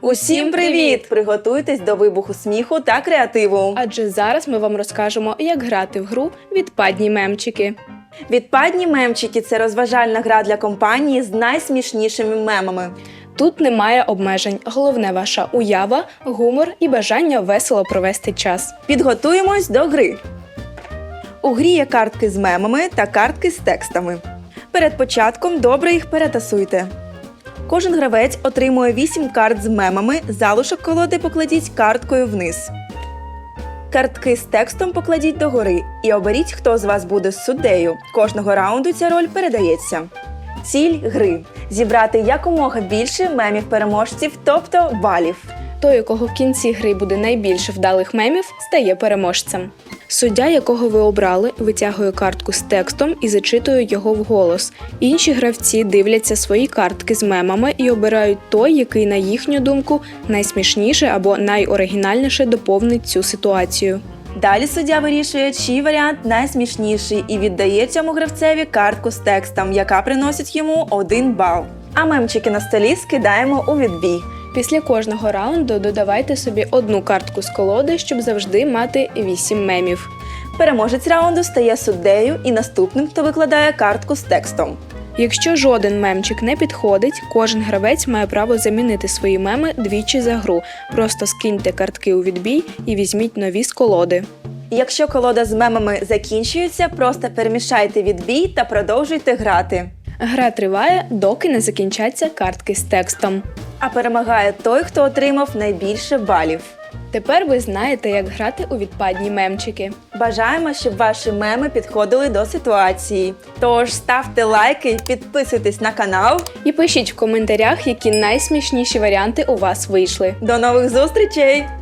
Усім привіт! Приготуйтесь до вибуху сміху та креативу. Адже зараз ми вам розкажемо, як грати в гру відпадні мемчики. Відпадні мемчики це розважальна гра для компанії з найсмішнішими мемами. Тут немає обмежень. Головне ваша уява, гумор і бажання весело провести час. Підготуємось до гри. У грі є картки з мемами та картки з текстами. Перед початком добре їх перетасуйте. Кожен гравець отримує 8 карт з мемами, залишок колоди покладіть карткою вниз. Картки з текстом покладіть догори і оберіть, хто з вас буде суддею. Кожного раунду ця роль передається. Ціль гри зібрати якомога більше мемів переможців, тобто балів. Той, у кого в кінці гри буде найбільше вдалих мемів, стає переможцем. Суддя, якого ви обрали, витягує картку з текстом і зачитує його вголос. Інші гравці дивляться свої картки з мемами і обирають той, який, на їхню думку, найсмішніше або найоригінальніше доповнить цю ситуацію. Далі суддя вирішує, чий варіант найсмішніший і віддає цьому гравцеві картку з текстом, яка приносить йому один бал. А мемчики на столі скидаємо у відбій. Після кожного раунду додавайте собі одну картку з колоди, щоб завжди мати 8 мемів. Переможець раунду стає суддею і наступним, хто викладає картку з текстом. Якщо жоден мемчик не підходить, кожен гравець має право замінити свої меми двічі за гру. Просто скиньте картки у відбій і візьміть нові з колоди. Якщо колода з мемами закінчується, просто перемішайте відбій та продовжуйте грати. Гра триває, доки не закінчаться картки з текстом. А перемагає той, хто отримав найбільше балів. Тепер ви знаєте, як грати у відпадні мемчики. Бажаємо, щоб ваші меми підходили до ситуації. Тож ставте лайки, підписуйтесь на канал. І пишіть в коментарях, які найсмішніші варіанти у вас вийшли. До нових зустрічей!